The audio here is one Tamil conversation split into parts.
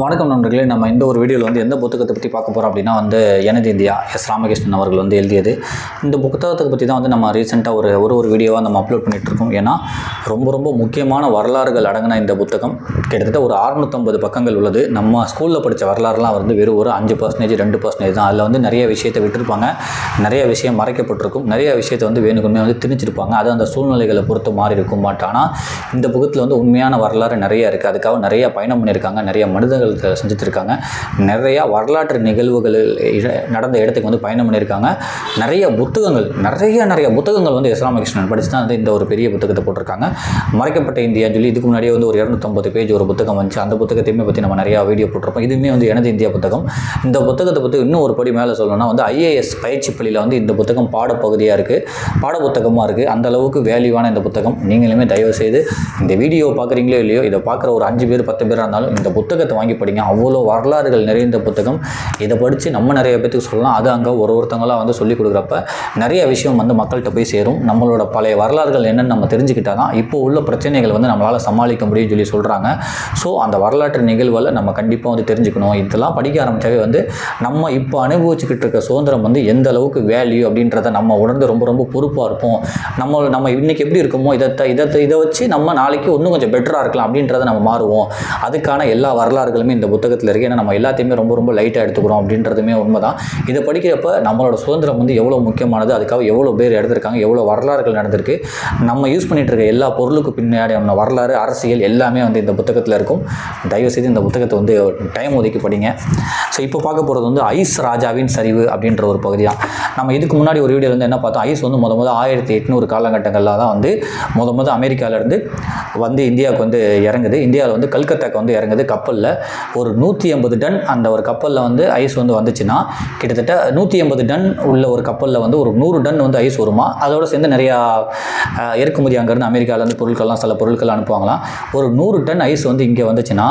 வணக்கம் நண்பர்களே. நம்ம இந்த ஒரு வீடியோவில் வந்து எந்த புத்தகத்தை பற்றி பார்க்க போகிறோம் அப்படின்னா வந்து எனது இந்தியா எஸ் ராமகிருஷ்ணன் அவர்கள் வந்து எழுதியது. இந்த புத்தகத்தை பற்றி தான் வந்து நம்ம ரீசெண்டாக ஒரு ஒரு ஒரு வீடியோவாக நம்ம அப்லோட் பண்ணிகிட்ருக்கோம் ஏன்னா ரொம்ப ரொம்ப முக்கியமான வரலாறுகள் அடங்கின இந்த புத்தகம். கிட்டத்தட்ட ஒரு 650 பக்கங்கள் உள்ளது. நம்ம ஸ்கூலில் படித்த வரலாறுலாம் வந்து வெறும் ஒரு அஞ்சு பர்சன்டேஜ் ரெண்டு பர்சன்டேஜ் தான். அதில் வந்து நிறைய விஷயத்தை விட்டுருப்பாங்க. நிறைய விஷயம் மறைக்கப்பட்டிருக்கும். நிறைய விஷயத்தை வந்து வேணுக்குமே வந்து திணிச்சிருப்பாங்க. அது அந்த சூழ்நிலைகளை பொறுத்து மாறி இருக்கும். பட் ஆனால் இந்த புத்தகத்தில் வந்து உண்மையான வரலாறு நிறைய இருக்குது அதுக்காக நிறைய பயணம் பண்ணியிருக்காங்க. நிறைய மனிதர்கள் சஞ்சித்திருக்காங்க நிறையா வரலாற்று நிகழ்வுகள் இட- நடந்த இடத்துக்கு வந்து பயணம் பண்ணியிருக்காங்க. நிறைய புத்தகங்கள் நிறைய நிறைய புத்தகங்கள் வந்து எஸ் ராமகிருஷ்ணன் படித்து தான் வந்து இந்த ஒரு பெரிய புத்தகத்தை போட்டிருக்காங்க. மறைக்கப்பட்ட இந்தியான்னு சொல்லி இதுக்கு முன்னாடியே வந்து ஒரு இரநூத்தம்பது பேஜ் ஒரு புத்தகம் வந்துச்சு. அந்த புத்தகத்தையுமே பற்றி நம்ம நிறையா வீடியோ போட்டிருப்போம். இதுவுமே வந்து எனது இந்தியா புத்தகம். இந்த புத்தகத்தை பற்றி இன்னும் ஒரு படி மேலே சொல்லணும்னா வந்து ஐஏஎஸ் பயிற்சி பள்ளியில் வந்து இந்த புத்தகம் பாடப்பகுதியாக இருக்குது பாட புத்தகமாக இருக்குது அந்த அளவுக்கு வேல்யூவான இந்த புத்தகம். நீங்களுமே தயவு செய்து இந்த வீடியோ பார்க்குறீங்களோ இல்லையோ இதை பார்க்குற ஒரு அஞ்சு பேர் பத்து பேராக இருந்தாலும் இந்த புத்தகத்தை வாங்கி படிங்க. அவ்வளோ வரலாறுகள் நிறைந்த புத்தகம். இதை படித்து நம்ம நிறைய பேத்துக்கு சொல்லலாம். அது அங்கே ஒரு ஒருத்தங்களாக வந்து சொல்லிக் கொடுக்குறப்ப நிறைய விஷயம் வந்து மக்கள்கிட்ட போய் சேரும். நம்மளோட பழைய வரலாறுகள் என்னன்னு நம்ம தெரிஞ்சுக்கிட்டா தான் இப்போ உள்ள பிரச்சனைகள் வந்து நம்மளால் சமாளிக்க முடியும்னு சொல்லி சொல்கிறாங்க ஸோ அந்த வரலாற்று நிகழ்வில் நம்ம கண்டிப்பாக வந்து தெரிஞ்சுக்கணும். இதெல்லாம் படிக்க ஆரம்பித்தாவே வந்து நம்ம இப்போ அனுபவிச்சுக்கிட்டு இருக்க சுதந்திரம் வந்து எந்த அளவுக்கு வேல்யூ அப்படின்றத நம்ம உணர்ந்து ரொம்ப ரொம்ப பொறுப்பாக இருப்போம். நம்ம நம்ம இன்றைக்கி எப்படி இருக்கோமோ இதை த- இதை இதை வச்சு நம்ம நாளைக்கு இன்னும் கொஞ்சம் பெட்டராக இருக்கலாம் அப்படின்றத நம்ம மாறுவோம். அதுக்கான எல்லா வரலாறுகளும் இந்த புத்தகத்தில் இருக்குது ஏன்னா நம்ம எல்லாத்தையுமே ரொம்ப ரொம்ப லைட்டாக எடுத்துக்கிறோம் அப்படின்றதுமே உண்மைதான். இதை படிக்கிறப்ப நம்மளோட சுதந்திரம் வந்து எவ்வளோ முக்கியமானது அதுக்காக எவ்வளோ பேர் எடுத்திருக்காங்க எவ்வளோ வரலாறுகள் நடந்திருக்கு. நம்ம யூஸ் பண்ணிகிட்டு இருக்க எல்லா பொருளுக்கு பின்னாடி நம்ம வரலாறு அரசியல் எல்லாமே வந்து இந்த புத்தகத்தில் இருக்கும். தயவு செய்து இந்த புத்தகத்தை வந்து டைம் ஒதுக்கி படிங்க. ஸோ இப்போ பார்க்க போகிறது வந்து ஐஸ் ராஜாவின் சரிவு அப்படின்ற ஒரு பகுதி தான் நம்ம இதுக்கு முன்னாடி ஒரு வீடியோ வந்து என்ன பார்த்தோம்? ஐஸ் வந்து முத முத ஆயிரத்தி எட்நூறு காலகட்டங்களில் தான் வந்து முத முத அமெரிக்காவிலேருந்து வந்து இந்தியாவுக்கு வந்து இறங்குது. இந்தியாவில் வந்து கல்கத்தாக்கு வந்து இறங்குது. கப்பலில் ஒரு நூற்றி எண்பது டன் அந்த ஒரு கப்பலில் வந்து ஐஸ் வந்து வந்துச்சுன்னா கிட்டத்தட்ட நூற்றி எண்பது டன் உள்ள ஒரு கப்பலில் வந்து ஒரு நூறு டன் வந்து ஐஸ் வருமா? அதோடு சேர்ந்து நிறையா இறக்குமதி அங்கேருந்து அமெரிக்காவிலேருந்து பொருட்கள்லாம் சில பொருட்கள் அனுப்புவாங்களாம். ஒரு நூறு டன் ஐஸ் வந்து இங்கே வந்துச்சுன்னா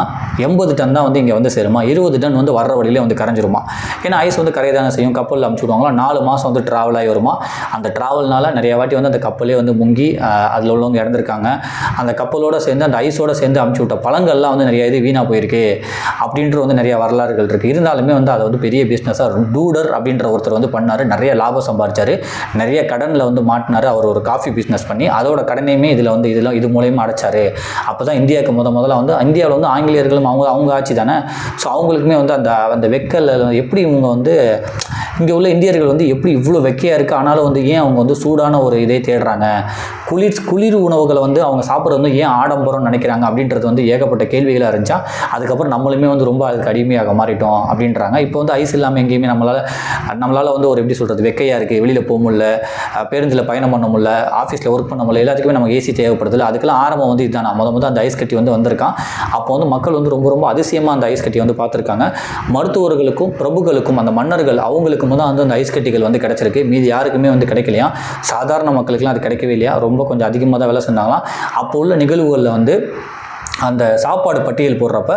எண்பது டன் தான் வந்து இங்கே வந்து சேருமா? இருபது டன் வந்து வர்ற வழியிலே வந்து கரைஞ்சிருமா? ஏன்னா ஐஸ் வந்து கரையை தானே செய்யும். கப்பலில் அமுச்சு விடுவாங்களா நாலு மாதம் வந்து ட்ராவல் ஆகி வருமா? அந்த ட்ராவல்னால நிறைய வாட்டி வந்து அந்த கப்பலே வந்து முங்கி அதில் உள்ளவங்க இறந்துருக்காங்க. அந்த கப்பலோடு சேர்ந்து அந்த ஐஸோடு சேர்ந்து அமுச்சு விட்ட பழங்கள்லாம் வந்து நிறைய இது வீணாக போயிருக்கு. அப்படின்ற வந்து நிறைய வரலாறுகள் இருக்குது இருந்தாலுமே வந்து அதை வந்து பெரிய பிஸ்னஸாக டூடர் அப்படின்ற ஒருத்தர் வந்து பண்ணார். நிறைய லாபம் சம்பாதிச்சார் நிறைய கடனில் வந்து மாட்டினார். அவர் ஒரு காஃபி பிஸ்னஸ் பண்ணி அதோட கடனையுமே இதில் வந்து இதில் இது மூலயமா அடைச்சார். அப்போ தான் இந்தியாவுக்கு முத முதல்ல வந்து இந்தியாவில் வந்து ஆங்கிலேயர்களும் அவங்க அவங்க ஆட்சி தானே? ஸோ அவங்களுக்குமே வந்து அந்த அந்த வெக்கல் எப்படி இவங்க வந்து இங்கே உள்ள இந்தியர்கள் வந்து எப்படி இவ்வளோ வெக்கையாக இருக்குது ஆனாலும் வந்து ஏன் அவங்க வந்து சூடான ஒரு இதை தேடுறாங்க? குளிர் குளிர் உணவுகளை வந்து அவங்க சாப்பிட்றது வந்து ஏன் ஆடம்பரம்னு நினைக்கிறாங்க? அப்படின்றது வந்து ஏகப்பட்ட கேள்விகளாக இருந்துச்சா அதுக்கப்புறம் நம்மளுமே வந்து ரொம்ப அதுக்கு அடிமையாக மாறிட்டோம் அப்படின்றாங்க. இப்போ வந்து ஐஸ் இல்லாமல் எங்கேயுமே நம்மளால் நம்மளால் வந்து ஒரு எப்படி சொல்கிறது வெக்கையாக இருக்குது வெளியில் போக முடியல பேருந்தில் பயணம் பண்ண முடியல ஆஃபீஸில் ஒர்க் பண்ண முடியல எல்லாத்துக்குமே நமக்கு ஏசி தேவைப்படுது அதுக்கெல்லாம் ஆரம்பம் வந்து இதுதான். முத முத அந்த ஐஸ் கட்டி வந்து வந்திருக்கான். அப்போ வந்து மக்கள் வந்து ரொம்ப ரொம்ப அதிசயமாக அந்த ஐஸ் கட்டியை வந்து பார்த்துருக்காங்க. மருத்துவர்களுக்கும் பிரபுகளுக்கும் அந்த மன்னர்கள் அவங்களுக்கும் அவங்களுக்கு முதல் வந்து அந்த ஐஸ் கட்டிகள் வந்து கிடைச்சிருக்கு. மீதி யாருக்குமே வந்து கிடைக்கலையா? சாதாரண மக்களுக்குலாம் அது கிடைக்கவே இல்லையா? ரொம்ப கொஞ்சம் அதிகமாக தான் வேலை செஞ்சாங்களாம். அப்போ உள்ள நிகழ்வுகளில் வந்து அந்த சாப்பாடு பட்டியல் போடுறப்ப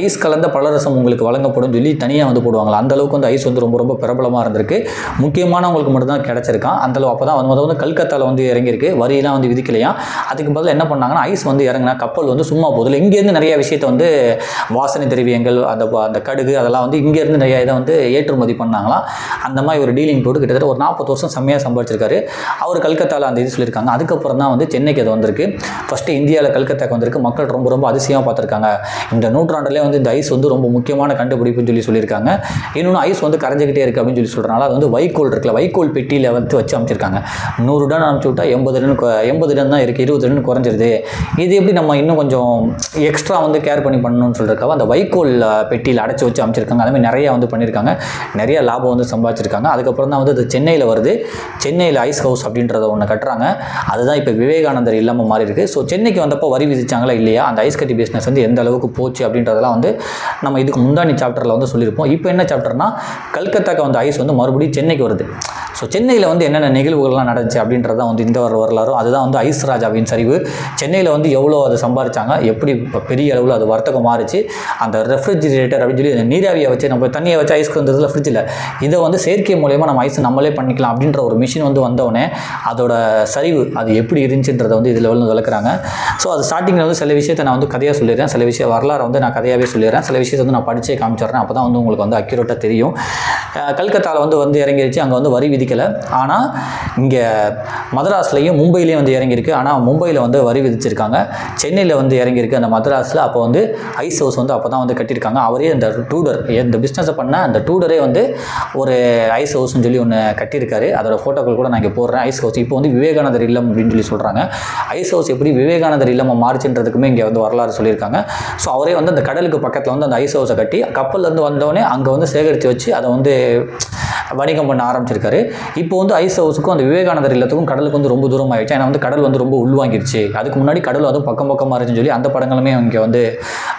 ஐஸ் கலந்த பலரசம் உங்களுக்கு வழங்கப்படும் சொல்லி தனியாக வந்து போடுவாங்களா? அந்த அளவுக்கு வந்து ஐஸ் வந்து ரொம்ப ரொம்ப பிரபலமாக இருந்திருக்கு. முக்கியமானவங்களுக்கு மட்டும்தான் கிடச்சிருக்கான். அந்தளவு அப்போ தான் வந்து வந்து கல்கத்தாவில் வந்து இறங்கியிருக்கு. வரியெல்லாம் வந்து விதிக்கலையா? அதுக்கு பதில் என்ன பண்ணாங்கன்னா ஐஸ் வந்து இறங்கினா கப்பல் வந்து சும்மா போதில் இங்கேருந்து நிறைய விஷயத்தை வந்து வாசனை திரவியங்கள் அந்த அந்த கடுகு அதெல்லாம் வந்து இங்கேருந்து நிறைய இதை வந்து ஏற்றுமதி பண்ணாங்களாம் அந்த மாதிரி ஒரு டீலிங் போட்டு கிட்டத்தட்ட ஒரு நாற்பது வருஷம் செம்மையாக சம்பாதிச்சிருக்காரு. அவர் கல்கத்தாவில் அந்த இது சொல்லியிருக்காங்க. அதுக்கப்புறம் தான் வந்து சென்னைக்கு அது வந்திருக்கு. ஃபஸ்ட்டு இந்தியாவில் கல்கத்தாக்கு வந்திருக்கு. மக்கள் ரொம்ப ரொம்ப அதிசயமாக பார்த்துருக்காங்க. இந்த நூற்றாண்டுலேயே வந்து இந்த ஐஸ் வந்து ரொம்ப முக்கியமான கண்டுபிடிப்புன்னு சொல்லி சொல்லியிருக்காங்க. இன்னொன்று ஐஸ் வந்து கரைஞ்சிக்கிட்டே இருக்குது அப்படின்னு சொல்லி சொல்கிறனால அது வந்து வைக்கோல் இருக்குல்ல வைக்கோல் பெட்டியில் வந்து வச்சு அமைச்சிருக்காங்க. நூறு டன் அனுப்பிச்சு விட்டா எண்பது டன் எண்பது டன் தான் இருக்குது இருபது டன் குறைஞ்சிருது. இது எப்படி நம்ம இன்னும் கொஞ்சம் எக்ஸ்ட்ரா வந்து கேர் பண்ணி பண்ணணும்னு சொல்லியிருக்காங்க அந்த வைக்கோல் பெட்டியில் அடைச்சி வச்சு அமைச்சிருக்காங்க. அதுமாதிரி நிறையா வந்து பண்ணியிருக்காங்க. நிறைய லாபம் வந்து சம்பாதிச்சிருக்காங்க. அதுக்கப்புறம் தான் வந்து அது சென்னையில் வருது. சென்னையில் ஐஸ் ஹவுஸ் அப்படின்றத ஒன்று கட்டுறாங்க. அதுதான் இப்போ விவேகானந்தர் இல்லாமல் மாறி இருக்குது ஸோ சென்னைக்கு வந்தப்போ வரி விதிச்சாங்களா இல்லையா? அந்த ஐஸ் கட்டி பிஸ்னஸ் வந்து எந்த அளவுக்கு போச்சு அப்படின்றதெல்லாம் வந்து நம்ம இதுக்கு முந்தானி சாப்டரில் வந்து சொல்லியிருப்போம். இப்போ என்ன சாப்டர்னா கல்கத்தாக்கு வந்த ஐஸ் வந்து மறுபடியும் சென்னைக்கு வருது. ஸோ சென்னையில் வந்து என்னென்ன நிகழ்வுகள்லாம் நடந்துச்சு அப்படின்றது தான் வந்து இந்த வர வரலாறும். அதுதான் வந்து ஐஸ் ராஜாவின் சரிவு. சென்னையில் வந்து எவ்வளோ அதை சம்பாதிச்சாங்க எப்படி பெரிய அளவில் அது வர்த்தகம் மாறிச்சு? அந்த ரெஃப்ரிஜிரேட்டர் அப்படின்னு சொல்லி அந்த நீராவியை வச்சு நம்ம தண்ணியை வச்சு ஐஸ்க்கு வந்ததில் ஃப்ரிட்ஜில் இதை வந்து செயற்கை மூலயமா நம்ம ஐஸ் நம்மளே பண்ணிக்கலாம் அப்படின்ற ஒரு மிஷின் வந்து வந்தவுடனே அதோட சரிவு அது எப்படி இருந்துச்சுன்றதை வந்து இதில் வந்து விளக்குறாங்க. ஸோ அது ஸ்டார்டிங்கில் வந்து சில விஷயத்தை நான் வந்து கதையாக சொல்லிடுறேன். சில விஷயம் வரலாறு வந்து நான் கதையாகவே சொல்லிடுறேன். சில விஷயத்தை வந்து நான் படிச்சே காமிச்சிடுறேன். அப்போ தான் வந்து உங்களுக்கு வந்து அக்யூரேட்டாக தெரியும். கல்கத்தாவில் வந்து வந்து இறங்கிடுச்சு அங்கே வந்து வரி விதி விதிக்கலை ஆனால் இங்கே மதராஸ்லையும் மும்பையிலையும் வந்து இறங்கியிருக்கு. ஆனால் மும்பையில் வந்து வரி விதிச்சிருக்காங்க. சென்னையில் வந்து இறங்கியிருக்கு அந்த மதராஸில். அப்போ வந்து ஐஸ் ஹவுஸ் வந்து அப்போ தான் வந்து கட்டியிருக்காங்க. அவரே அந்த டூடர் இந்த பிஸ்னஸை பண்ண அந்த டூடரே வந்து ஒரு ஐஸ் ஹவுஸ்னு சொல்லி ஒன்று கட்டியிருக்காரு. அதோட ஃபோட்டோக்கள் கூட நான் இங்கே போடுறேன். ஐஸ் ஹவுஸ் இப்போ வந்து விவேகானந்தர் இல்லம் அப்படின்னு சொல்லி சொல்கிறாங்க ஐஸ் ஹவுஸ் எப்படி விவேகானந்தர் இல்லமாக மாறிச்சுன்றதுக்குமே இங்கே வந்து வரலாறு சொல்லியிருக்காங்க. ஸோ அவரே வந்து அந்த கடலுக்கு பக்கத்தில் வந்து அந்த ஐஸ் ஹவுஸை கட்டி கப்பல்லேருந்து வந்தவொடனே அங்கே வந்து சேகரித்து வச்சு அதை வந்து வணிகம் பண்ண ஆரம்பிச்சிருக்காரு. இப்போ வந்து ஐஸ் ஹவுஸுக்கும் அந்த விவேகானந்தர் இல்லத்துக்கும் கடலுக்கு வந்து ரொம்ப தூரம் ஆயிடுச்சு. ஏன்னா வந்து கடல் வந்து ரொம்ப உள்வாங்கிருச்சு. அதுக்கு முன்னாடி கடல் அதுவும் பக்கம் பக்கமாக இருந்துச்சுன்னு சொல்லி அந்த படங்களுமே இங்கே வந்து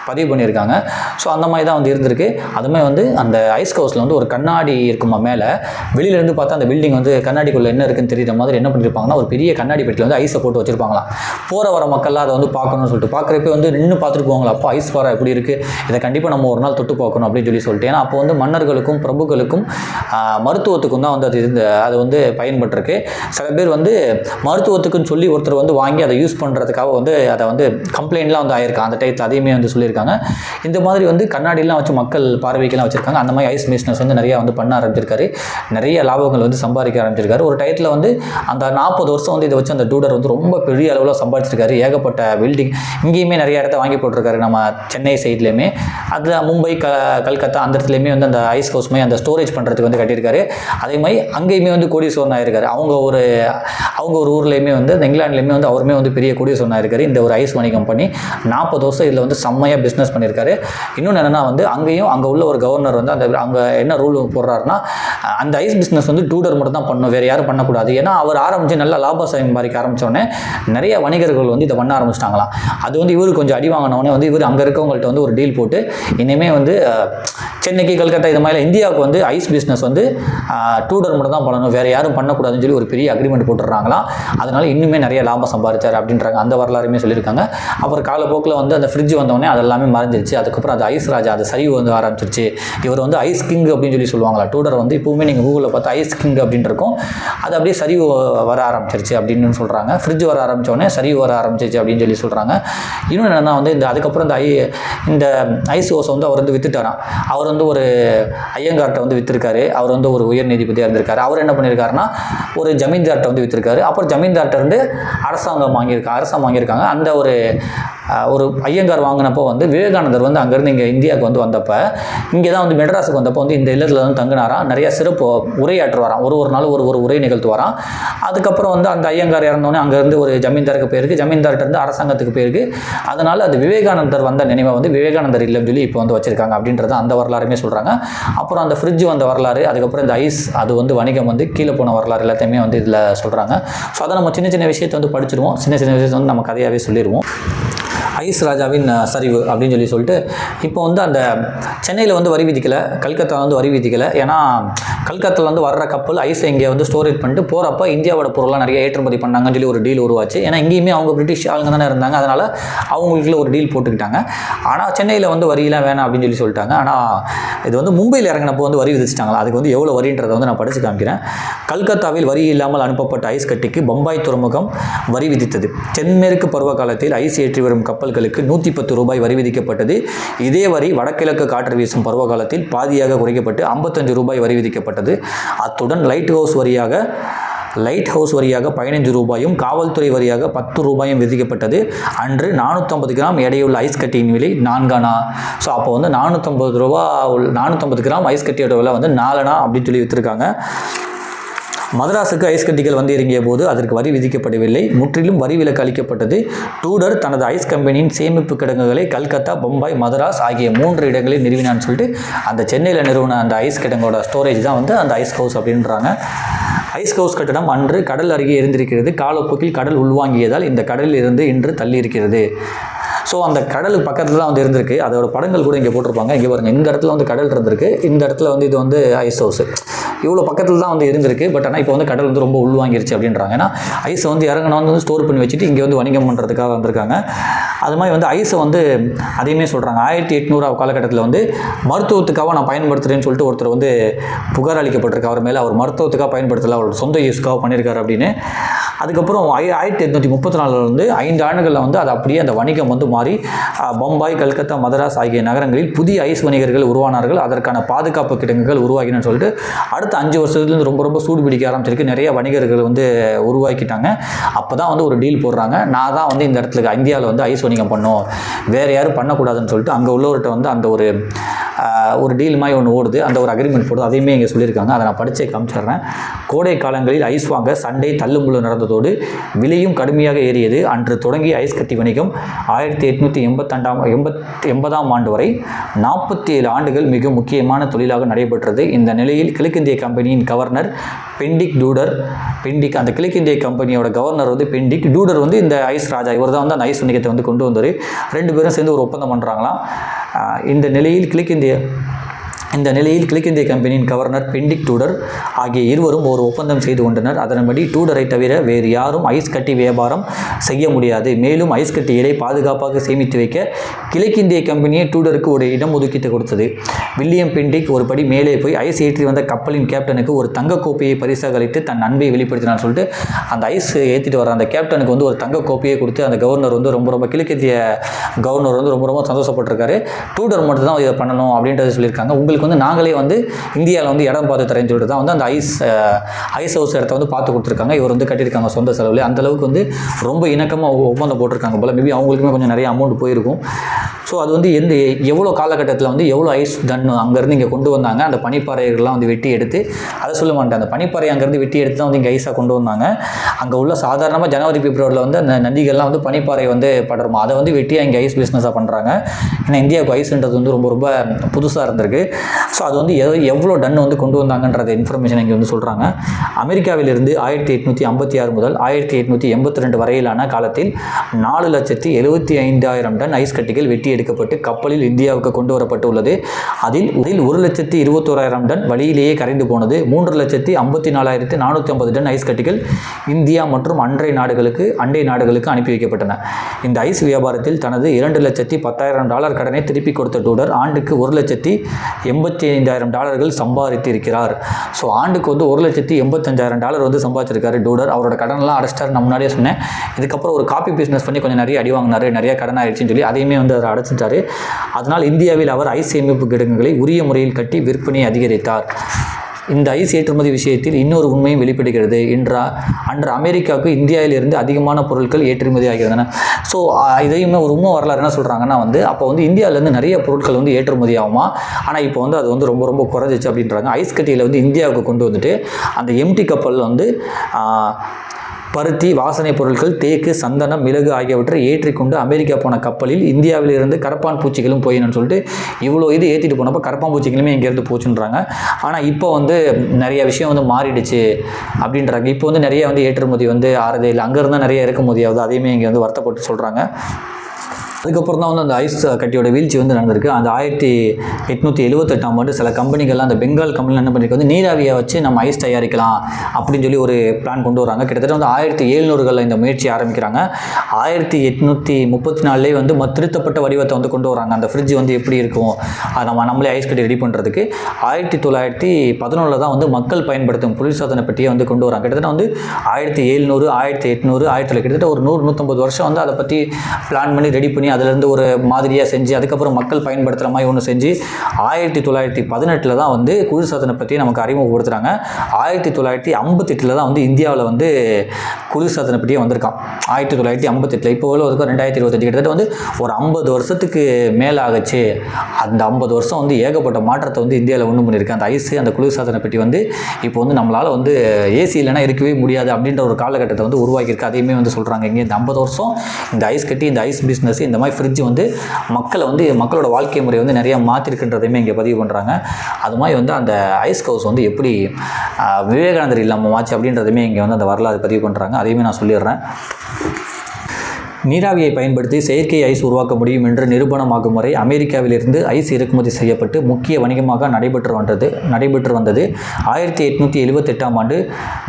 பதிவு பண்ணியிருக்காங்க. ஸோ அந்த மாதிரி தான் வந்து இருந்திருக்கு. அதுமே வந்து அந்த ஐஸ் ஹவுஸில் வந்து ஒரு கண்ணாடி இருக்குமா மேலே? வெளியிலேருந்து பார்த்தா அந்த பில்டிங் வந்து கண்ணாடிக்குள்ளே என்ன இருக்குன்னு தெரியுற மாதிரி என்ன பண்ணியிருப்பாங்கன்னா ஒரு பெரிய கண்ணாடி பெட்டியில் வந்து ஐஸை போட்டு வச்சிருப்பாங்களாம். போகிற வர மக்கள்லாம் அதை வந்து பார்க்கணும்னு சொல்லிட்டு பார்க்குறப்ப வந்து நின்று பார்த்துட்டு போவாங்களா அப்போ ஐஸ் பாறை எப்படி இருக்குது இதை கண்டிப்பாக நம்ம ஒரு நாள் தொட்டு பார்க்கணும் அப்படின்னு சொல்லி சொல்லிட்டு. ஏன்னா அப்போ வந்து மன்னர்களுக்கும் பிரபுக்களுக்கும் மருத்துவத்துக்கும் தான் வந்து அது இருந்து அது வந்து பயன்பட்டிருக்கு. சில பேர் வந்து மருத்துவத்துக்குன்னு சொல்லி ஒருத்தர் வந்து வாங்கி அதை யூஸ் பண்ணுறதுக்காக வந்து அதை வந்து கம்ப்ளைண்ட்லாம் வந்து ஆயிருக்காங்க அந்த டயத்தில் அதையுமே வந்து சொல்லியிருக்காங்க. இந்த மாதிரி வந்து கண்ணாடிலாம் வச்சு மக்கள் பார்வைக்கெல்லாம் வச்சுருக்காங்க. அந்த மாதிரி ஐஸ் பிஸ்னஸ் வந்து நிறையா வந்து பண்ண ஆரம்பிச்சிருக்காரு. நிறைய லாபங்கள் வந்து சம்பாதிக்க ஆரம்பிச்சிருக்காரு. ஒரு டயத்தில் வந்து அந்த நாற்பது வருஷம் வந்து இதை வச்சு அந்த டூடர் வந்து ரொம்ப பெரிய அளவில் சம்பாதிச்சிருக்காரு. ஏகப்பட்ட பில்டிங் இங்கேயுமே நிறைய இடத்த வாங்கி போட்டிருக்காரு நம்ம சென்னை சைட்லேயுமே அதில் மும்பை க கல்கத்தா அந்த இடத்துலையுமே வந்து அந்த ஐஸ் ஹவுஸ்மே அந்த ஸ்டோரேஜ் பண்ணுறதுக்கு வந்து கட்டியிருக்காரு. அதே மாதிரி அங்கேயுமே வந்து கோடீஸ்வரன் ஆயிருக்காரு. அவங்க ஒரு அவங்க ஒரு ஊர்லேயுமே வந்து இந்த இங்கிலாந்துலேயுமே வந்து அவருமே வந்து பெரிய கோடீஸ்வரன் ஆயிருக்காரு. இந்த ஒரு ஐஸ் வணிகம் பண்ணி நாற்பது வருஷம் இதில் வந்து செம்மையாக பிஸ்னஸ் பண்ணியிருக்காரு. இன்னொன்று என்னென்னா வந்து அங்கேயும் அங்கே உள்ள ஒரு கவர்னர் வந்து அந்த அங்கே என்ன ரூல் போடுறாருன்னா அந்த ஐஸ் பிஸ்னஸ் வந்து டூடர் மட்டும் தான் பண்ணணும். வேறு யாரும் பண்ணக்கூடாது. ஏன்னா அவர் ஆரம்பித்து நல்லா லாப சம்பாதிக்க ஆரம்பித்தோடனே நிறைய வணிகர்கள் வந்து இதை பண்ண ஆரம்பிச்சிட்டாங்களாம். அது வந்து இவர் கொஞ்சம் அடி வாங்கினோடனே வந்து இவர் அங்கே இருக்கவங்கள்ட்ட வந்து ஒரு டீல் போட்டு இனிமேல் வந்து சென்னைக்கு கல்கத்தா இது மாதிரி இந்தியாவுக்கு வந்து ஐஸ் பிஸ்னஸ் வந்து டூடர் மட்டும் தான் பண்ணணும். வேறு யாரும் பண்ணக்கூடாதுன்னு சொல்லி ஒரு பெரிய அக்ரிமெண்ட் போட்டுடுறாங்களாம். அதனால் இன்னுமே நிறைய லாபம் சம்பாதிச்சார் அப்படின்றாங்க. அந்த வரலாறுமே சொல்லியிருக்காங்க. அப்புறம் காலப்போக்கில் வந்து அந்த ஃப்ரிட்ஜ் வந்தோடனே அதெல்லாமே மறைஞ்சிருச்சு. அதுக்கப்புறம் அது ஐஸ் ராஜா அது சரிவு வந்து ஆரம்பிச்சிருச்சு. இவர் வந்து ஐஸ் கிங் அப்படின்னு சொல்லி சொல்லுவாங்களா டூடர் வந்து இப்போவுமே நீங்கள் கூகுளில் பார்த்தா ஐஸ் கிங் அப்படின்னு இருக்கும் அது அப்படியே சரிவு வர ஆரம்பிச்சிருச்சு அப்படின்னு சொல்கிறாங்க ஃப்ரிட்ஜ் வர ஆரம்பித்தோடனே சரிவு வர ஆரம்பிச்சிருச்சு அப்படின்னு சொல்லி சொல்கிறாங்க இன்னொன்று என்னென்னா வந்து இந்த அதுக்கப்புறம் இந்த ஐ இந்த ஐஸ் ஹவுஸ் வந்து அவர் வந்து வித்துட்டாராம். அவர் வந்து ஒரு ஐயங்கார்ட்டை வந்து வித்திருக்காரு. அவர் வந்து ஒரு உயர் நீதிபதியாக இருந்திருக்காரு. அவர் என்ன பண்ணியிருக்காருன்னா ஒரு ஜமீன்தார்ட்ட வந்து வித்திருக்காரு. அப்புறம் ஜமீன்தார்ட்ட இருந்து அரசாங்கம் வாங்கியிருக்காங்க அரசாங்கம் வாங்கியிருக்காங்க. அந்த ஒரு ஒரு ஐயங்கார் வாங்கினப்போ வந்து விவேகானந்தர் வந்து அங்கேருந்து இங்கே இந்தியாவுக்கு வந்து வந்தப்போ இங்கே தான் வந்து மெட்ராஸுக்கு வந்தப்போ வந்து இந்த இல்லத்தில் வந்து தங்கினாராம். நிறைய சிறப்பு உரையாற்றுவாராம். ஒரு ஒரு நாள் ஒரு ஒரு உரை நிகழ்த்துவாராம். அதுக்கப்புறம் வந்து அந்த ஐயங்கார் இறந்தோடனே அங்கேருந்து ஒரு ஜமீன்தாருக்கு போயிருக்கு. ஜமீன்தார்கிட்ட இருந்து அரசாங்கத்துக்கு போயிருக்கு. அதனால் அது விவேகானந்தர் வந்த நினைவை வந்து விவேகானந்தர் இல்லைன்னு சொல்லி இப்போ வந்து வச்சுருக்காங்க அப்படின்றத அந்த வரலாறுமே சொல்கிறாங்க அப்புறம் அந்த ஃப்ரிட்ஜ் வந்த வரலாறு அதுக்கப்புறம் இந்த ஐஸ் அது வந்து வணிகம் வந்து கீழே போன வரலாறு எல்லாத்தையுமே வந்து இதில் சொல்கிறாங்க ஸோ அதை நம்ம சின்ன சின்ன விஷயத்தை வந்து படிச்சிருவோம். சின்ன சின்ன விஷயத்தை வந்து நம்ம கதையாகவே சொல்லிடுவோம் ஐஸ் ராஜாவின் சரிவு அப்படின்னு சொல்லி சொல்லிட்டு இப்போ வந்து அந்த சென்னையில் வந்து வரி விதிக்கலை கல்கத்தா வந்து வரி விதிக்கலை. ஏன்னா கல்கத்தாவிலேருந்து வர்ற கப்பல் ஐஸை இங்கே வந்து ஸ்டோரேஜ் பண்ணிட்டு போகிறப்ப இந்தியாவோட பொருள்லாம் நிறைய ஏற்றுமதி பண்ணாங்கன்னு சொல்லி ஒரு டீல் உருவாச்சு. ஏன்னா இங்கேயுமே அவங்க பிரிட்டிஷ் ஆளுங்க தானே இருந்தாங்க. அதனால் அவங்களுக்குள்ள ஒரு டீல் போட்டுக்கிட்டாங்க. ஆனால் சென்னையில் வந்து வரியெல்லாம் வேணாம் அப்படின்னு சொல்லி சொல்லிட்டாங்க. ஆனால் இது வந்து மும்பையில் இறங்கினப்போ வந்து வரி விதிச்சிட்டாங்களா? அதுக்கு வந்து எவ்வளோ வரின்றதை வந்து நான் படித்து காமிக்கிறேன். கல்கத்தாவில் வரி இல்லாமல் அனுப்பப்பட்ட ஐஸ் கட்டிக்கு பம்பாய் துறைமுகம் வரி விதித்தது. தென்மேற்கு பருவ காலத்தில் ஐஸ் ஏற்றி வரும் கப்பல் கப்பல்களுக்கு நூற்றி பத்து ரூபாய் வரி விதிக்கப்பட்டது. இதே வரி வடகிழக்கு காற்று வீசும் பருவகாலத்தில் பாதியாக குறைக்கப்பட்டு ஐம்பத்தஞ்சு ரூபாய் வரி விதிக்கப்பட்டது. அத்துடன் லைட் ஹவுஸ் வரியாக லைட் ஹவுஸ் வரியாக பதினைஞ்சு ரூபாயும் காவல்துறை வரியாக பத்து ரூபாயும் விதிக்கப்பட்டது. அன்று நானூற்றம்பது கிராம் எடையுள்ள ஐஸ் கட்டியின் விலை நான்கானா? ஸோ அப்போ வந்து நானூற்றம்பது ரூபா நானூற்றம்பது கிராம் ஐஸ் கட்டியோட விலை வந்து நாலனா அப்படின்னு சொல்லி விற்றுருக்காங்க மதராஸுக்கு ஐஸ் கட்டிகள் வந்து இறங்கிய போது அதற்கு வரி விதிக்கப்படவில்லை. முற்றிலும் வரி விலக்கு அளிக்கப்பட்டது. டூடர் தனது ஐஸ் கம்பெனியின் சேமிப்பு கிடங்குகளை கல்கத்தா பம்பாய் மதராஸ் ஆகிய மூன்று இடங்களில் நிறுவினான்னு சொல்லிட்டு அந்த சென்னையில் நிறுவன அந்த ஐஸ் கிடங்கோட ஸ்டோரேஜ் தான் வந்து அந்த ஐஸ் ஹவுஸ் அப்படின்றாங்க. ஐஸ் ஹவுஸ் கட்டடம் அன்று கடல் அருகே இருந்திருக்கிறது. காலப்போக்கில் கடல் உள்வாங்கியதால் இந்த கடலில் இருந்து இன்று தள்ளி இருக்கிறது ஸோ அந்த கடலுக்கு பக்கத்தில் தான் வந்து இருந்திருக்கு. அதோட படங்கள் கூட இங்கே போட்டிருப்பாங்க. இங்கே பாருங்கள் இந்த இடத்துல வந்து கடல் இருந்திருக்கு. இந்த இடத்துல வந்து இது வந்து ஐஸ் ஹவுஸ் இவ்வளோ பக்கத்தில் தான் வந்து இருந்திருக்கு. பட் ஆனால் இப்போ வந்து கடல் வந்து ரொம்ப உள்வாங்கிருச்சு அப்படின்றாங்க. ஏன்னா ஐஸை வந்து இறங்கினா வந்து ஸ்டோர் பண்ணி வச்சுட்டு இங்கே வந்து வணிகம் பண்ணுறதுக்காக வந்திருக்காங்க. அது மாதிரி வந்து ஐஸை வந்து அதையுமே சொல்கிறாங்க ஆயிரத்தி எட்நூறு காலகட்டத்தில் வந்து மருத்துவத்துக்காக நான் பயன்படுத்துகிறேன்னு சொல்லிட்டு ஒருத்தர் வந்து புகார் அளிக்கப்பட்டிருக்கு. அவர் மேலே அவர் மருத்துவத்துக்காக பயன்படுத்தலை. அவரோட சொந்த யூஸ்க்காக பண்ணியிருக்காரு அப்படின்னு. அதுக்கப்புறம் ஆயி ஆயிரத்தி எட்நூற்றி முப்பத்தி நாலுலேருந்து வந்து ஐந்து ஆண்டுகளில் வந்து அது அப்படியே அந்த வணிகம் வந்து மாறி பம்பாய் கல்கத்தா மதராஸ் ஆகிய நகரங்களில் புதிய ஐஸ் வணிகர்கள் உருவானார்கள். அதற்கான பாதுகாப்பு கிடங்குகள் உருவாகினன்னு சொல்லிட்டு அடுத்த அஞ்சு வருஷத்துலேருந்து ரொம்ப ரொம்ப சூடு பிடிக்க ஆரம்பிச்சிருக்கு. நிறைய வணிகர்கள் வந்து உருவாக்கிட்டாங்க. அப்போ தான் வந்து ஒரு டீல் போடுறாங்க. நான் தான் வந்து இந்த இடத்துல இந்தியாவில் வந்து ஐஸ் வணிகம் பண்ணோம் வேறு யாரும் பண்ணக்கூடாதுன்னு சொல்லிட்டு அங்கே உள்ளவர்கிட்ட வந்து அந்த ஒரு ஒரு டீல் மாதிரி ஒன்று ஓடுது. அந்த ஒரு அக்ரிமெண்ட் போடுது. அதையுமே இங்கே சொல்லியிருக்காங்க. அதை நான் படித்தே காமிச்சிடுறேன். கோடை காலங்களில் ஐஸ் வாங்க சண்டை தள்ளுமுள்ளு வந்ததோடு விலையும் கடுமையாக ஏறியது. அன்று தொடங்கிய ஐஸ் கத்தி வணிகம் ஆயிரத்தி எட்நூற்றி எண்பத்தாண்டாம் எண்பத் எண்பதாம் ஆண்டு வரை நாற்பத்தி ஏழு ஆண்டுகள் மிக முக்கியமான தொழிலாக நடைபெற்றது. இந்த நிலையில் கிழக்கிந்திய கம்பெனியின் கவர்னர் பெண்டிக் டூடர் பெண்டிக் அந்த கிழக்கிந்திய கம்பெனியோட கவர்னர் வந்து பெண்டிக். டூடர் வந்து இந்த ஐஸ் ராஜா இவர் தான் வந்து அந்த ஐஸ் வணிகத்தை வந்து கொண்டு வந்தார் ரெண்டு பேரும் சேர்ந்து ஒரு ஒப்பந்தம் பண்ணுறாங்களாம் இந்த நிலையில் கிழக்கிந்திய இந்த நிலையில் கிழக்கிந்திய கம்பெனியின் கவர்னர் பெண்டிக் டூடர் ஆகிய இருவரும் ஒரு ஒப்பந்தம் செய்து கொண்டனர். அதன்படி டூடரை தவிர வேறு யாரும் ஐஸ் கட்டி வியாபாரம் செய்ய முடியாது. மேலும் ஐஸ் கட்டிகளை பாதுகாப்பாக சேமித்து வைக்க கிழக்கிந்திய கம்பெனியை டூடருக்கு ஒரு இடம் ஒதுக்கீட்டு கொடுத்தது. வில்லியம் பெண்டிக் ஒரு படி மேலே போய் ஐஸ் ஏற்றி வந்த கப்பலின் கேப்டனுக்கு ஒரு தங்க கோப்பையை பரிசாக அளித்து தன் அன்பை வெளிப்படுத்தினான்னு சொல்லிட்டு அந்த ஐஸ் ஏற்றிட்டு வர அந்த கேப்டனுக்கு வந்து ஒரு தங்க கோப்பையை கொடுத்து அந்த கவர்னர் வந்து ரொம்ப ரொம்ப கிழக்கிந்திய கவர்னர் வந்து ரொம்ப ரொம்ப சந்தோஷப்பட்டிருக்காரு. டூடர் மட்டும் தான் இதை பண்ணணும் அப்படின்றத சொல்லியிருக்காங்க. உங்களுக்கு வந்து நாங்களே வந்து இந்தியாவில் வந்து இடம் பார்த்து தரேன்னு சொல்லிட்டு தான் வந்து அந்த ஐஸ் ஐஸ் ஹவுஸ் இடத்த வந்து பார்த்து கொடுத்துருக்காங்க. இவர் வந்து கட்டியிருக்காங்க சொந்த செலவில். அந்த அளவுக்கு வந்து ரொம்ப இணக்கமாக ஒப்பந்தம் போட்டிருக்காங்க போல். மேபி அவங்களுக்குமே கொஞ்சம் நிறைய அமௌண்ட் போயிருக்கும். ஸோ அது வந்து எந்த எவ்வளோ காலகட்டத்தில் வந்து எவ்வளோ ஐஸ் கன் அங்கேருந்து இங்கே கொண்டு வந்தாங்க? அந்த பனிப்பாறைகள்லாம் வந்து வெட்டி எடுத்து அதை சொல்ல மாட்டேன். அந்த பனிப்பாறை அங்கேருந்து வெட்டி எடுத்து தான் வந்து இங்கே ஐஸாக கொண்டு வந்தாங்க. அங்கே உள்ள சாதாரணமாக ஜனவரி பிப்ரவரியில் வந்து அந்த நதிகள்லாம் வந்து பனிப்பாறை வந்து படருமா? அதை வந்து வெட்டி இங்கே ஐஸ் பிஸ்னஸாக பண்ணுறாங்க ஏன்னா இந்தியாவுக்கு ஐஸ்ன்றது வந்து ரொம்ப ரொம்ப புதுசாக இருந்திருக்கு. ஸோ அது வந்து எவ்வளோ எவ்வளோ டன் வந்து கொண்டு வந்தாங்கன்றது இன்ஃபர்மேஷன் இங்கே வந்து சொல்கிறாங்க அமெரிக்காவிலிருந்து ஆயிரத்தி எட்நூற்றி ஐம்பத்தி ஆறு முதல் ஆயிரத்தி எட்நூற்றி எண்பத்தி ரெண்டு வரையிலான காலத்தில் நாலு லட்சத்தி எழுபத்தி ஐந்தாயிரம் டன் ஐஸ் கட்டிகள் வெட்டி எடுக்கப்பட்டு கப்பலில் இந்தியாவுக்கு கொண்டு வரப்பட்டுள்ளது. அதில் அதில் ஒரு லட்சத்தி இருபத்தோராயிரம் டன் வழியிலேயே கரைந்து போனது. மூன்று லட்சத்தி ஐம்பத்தி நாலாயிரத்தி நானூற்றி ஐம்பது டன் ஐஸ் கட்டிகள் இந்தியா மற்றும் அன்றை நாடுகளுக்கு அண்டை நாடுகளுக்கு அனுப்பி வைக்கப்பட்டன. இந்த ஐஸ் வியாபாரத்தில் தனது இரண்டு லட்சத்தி பத்தாயிரம் டாலர் கடனை திருப்பி கொடுத்த டூடர் ஆண்டுக்கு ஒரு லட்சத்தி எண்பத்தி ஐந்தாயிரம் டாலர்கள் சம்பாதித்து இருக்கிறார் ஸோ ஆண்டுக்கு வந்து ஒரு லட்சத்தி எண்பத்தஞ்சாயிரம் டாலர் வந்து சம்பாதிச்சிருக்காரு டூடர். அவரோட கடன்லாம் அடைச்சிட்டார் நான் முன்னாடியே சொன்னேன். இதுக்கப்புறம் ஒரு காப்பி பிஸ்னஸ் பண்ணி கொஞ்சம் நிறைய அடி வாங்கினாரு நிறைய கடன் ஆயிடுச்சுன்னு சொல்லி அதையுமே வந்து அவர் அடைச்சிட்டாரு. அதனால் இந்தியாவில் அவர் ஐசியமைப்பு சேமிப்பு கிடங்குகளை உரிய முறையில் கட்டி விற்பனையை அதிகரித்தார். இந்த ஐஸ் ஏற்றுமதி விஷயத்தில் இன்னொரு உண்மையும் வெளிப்படுகிறது. இன்றா அன்று அமெரிக்காவுக்கு இந்தியாவிலிருந்து அதிகமான பொருட்கள் ஏற்றுமதி ஆகியிருந்தன. ஸோ இதையுமே ஒரு உண்மை வரலாறு என்ன சொல்கிறாங்கன்னா வந்து அப்போ வந்து இந்தியாவிலேருந்து நிறைய பொருட்கள் வந்து ஏற்றுமதி ஆகுமா? ஆனால் இப்போ வந்து அது வந்து ரொம்ப ரொம்ப குறைஞ்சிச்சு அப்படின்றாங்க. ஐஸ் கட்டியில் வந்து இந்தியாவுக்கு கொண்டு வந்துட்டு அந்த எம்டி கப்பல் வந்து பருத்தி வாசனை பொருட்கள் தேக்கு சந்தனம் மிளகு ஆகியவற்றை ஏற்றிக்கொண்டு அமெரிக்கா போன கப்பலில் இந்தியாவிலிருந்து கரப்பான் பூச்சிகளும் போயினு சொல்லிட்டு இவ்வளோ இது ஏற்றிட்டு போனப்போ கரப்பான் பூச்சிகளுமே இங்கேருந்து போச்சுன்றாங்க. ஆனால் இப்போ வந்து நிறைய விஷயம் வந்து மாறிடுச்சு அப்படின்றாங்க. இப்போ வந்து நிறைய வந்து ஏற்றுமதி வந்து ஆறதே இல்லை. அங்கேருந்து நிறைய இறக்குமதி ஆகுது. அதையுமே இங்கே வந்து வருத்தப்பட்டு சொல்கிறாங்க அதுக்கப்புறம் தான் வந்து அந்த ஐஸ் கட்டியோட வீழ்ச்சி வந்து நடந்திருக்கு. அந்த ஆயிரத்தி எட்நூற்றி எழுபத்தெட்டாம் ஆண்டு சில கம்பெனிகள்லாம் அந்த பெங்கால் கம்பெனி என்ன பண்ணிருக்கு? வந்து நீராவியை வச்சு நம்ம ஐஸ் தயாரிக்கலாம் அப்படின்னு சொல்லி ஒரு பிளான் கொண்டு வராங்க. கிட்டத்தட்ட வந்து ஆயிரத்தி எழுநூறுகளில் இந்த முயற்சி ஆரம்பிக்கிறாங்க. ஆயிரத்தி எட்நூற்றி முப்பத்தி நாலுலேயே வந்து ம- திருத்தப்பட்ட வடிவத்தை வந்து கொண்டு வராங்க. அந்த ஃப்ரிட்ஜ் வந்து எப்படி இருக்கும்? அதை நம்ம நம்மளே ஐஸ் கட்டி ரெடி பண்ணுறதுக்கு ஆயிரத்தி தொள்ளாயிரத்தி பதினொன்றில் தான் வந்து மக்கள் பயன்படுத்தும் குளிர்சாதன பெட்டியை வந்து கொண்டு வராங்க. கிட்டத்தட்ட வந்து ஆயிரத்தி எழுநூறு ஆயிரத்தி எட்நூறு ஆயிரத்தி கிட்டத்தட்ட ஒரு நூறு நூற்றம்பது வருஷம் வந்து அதை பற்றி பிளான் பண்ணி ரெடி பண்ணி அதுலேருந்து ஒரு மாதிரியாக செஞ்சு அதுக்கப்புறம் மக்கள் பயன்படுத்துகிற மாதிரி ஒன்று செஞ்சு ஆயிரத்தி தொள்ளாயிரத்தி பதினெட்டில் தான் வந்து குளிர்சாதன பற்றி நமக்கு அறிமுகப்படுத்துகிறாங்க ஆயிரத்தி தொள்ளாயிரத்தி ஐம்பத்தெட்டில் தான் வந்து இந்தியாவில் வந்து குளிர்சாதன பற்றியே வந்திருக்கான் ஆயிரத்தி தொள்ளாயிரத்தி ஐம்பத்தெட்டில் இப்போ உள்ள இருக்கும் ரெண்டாயிரத்தி இருபத்தெட்டு கிட்டத்தட்ட வந்து ஒரு ஐம்பது வருஷத்துக்கு மேலே ஆகுச்சு அந்த ஐம்பது வருஷம் வந்து ஏகப்பட்ட மாற்றத்தை வந்து இந்தியாவில் ஒன்று பண்ணியிருக்கு. அந்த ஐஸு அந்த குளிர்சாதன பெட்டி வந்து இப்போ வந்து நம்மளால் வந்து ஏசி இல்லைன்னா இருக்கவே முடியாது அப்படின்ற ஒரு காலகட்டத்தை வந்து உருவாக்கியிருக்கு. அதையுமே வந்து சொல்கிறாங்க இங்கே இந்த ஐம்பது வருஷம் இந்த ஐஸ் கட்டி இந்த ஐஸ் பிஸ்னஸ் இந்த மாதிரி ஃப்ரிட்ஜ் வந்து மக்களை வந்து மக்களோட வாழ்க்கை முறை வந்து நிறையா மாற்றிருக்குன்றதையுமே இங்கே பதிவு பண்ணுறாங்க அது மாதிரி வந்து அந்த ஐஸ் ஹவுஸ் வந்து எப்படி விவேகானந்தர் இல்லாமல் மாச்சு அப்படின்றதையுமே இங்கே வந்து அந்த வரலாறு பதிவு பண்ணுறாங்க அதையுமே நான் சொல்லிடுறேன். நீராவியை பயன்படுத்தி செயற்கை ஐஸ் உருவாக்க முடியும் என்று நிரூபணமாகும் வரை அமெரிக்காவிலிருந்து ஐஸ் இறக்குமதி செய்யப்பட்டு முக்கிய வணிகமாக நடைபெற்று வந்தது நடைபெற்று வந்தது. ஆயிரத்தி எட்நூற்றி எழுபத்தெட்டாம் ஆண்டு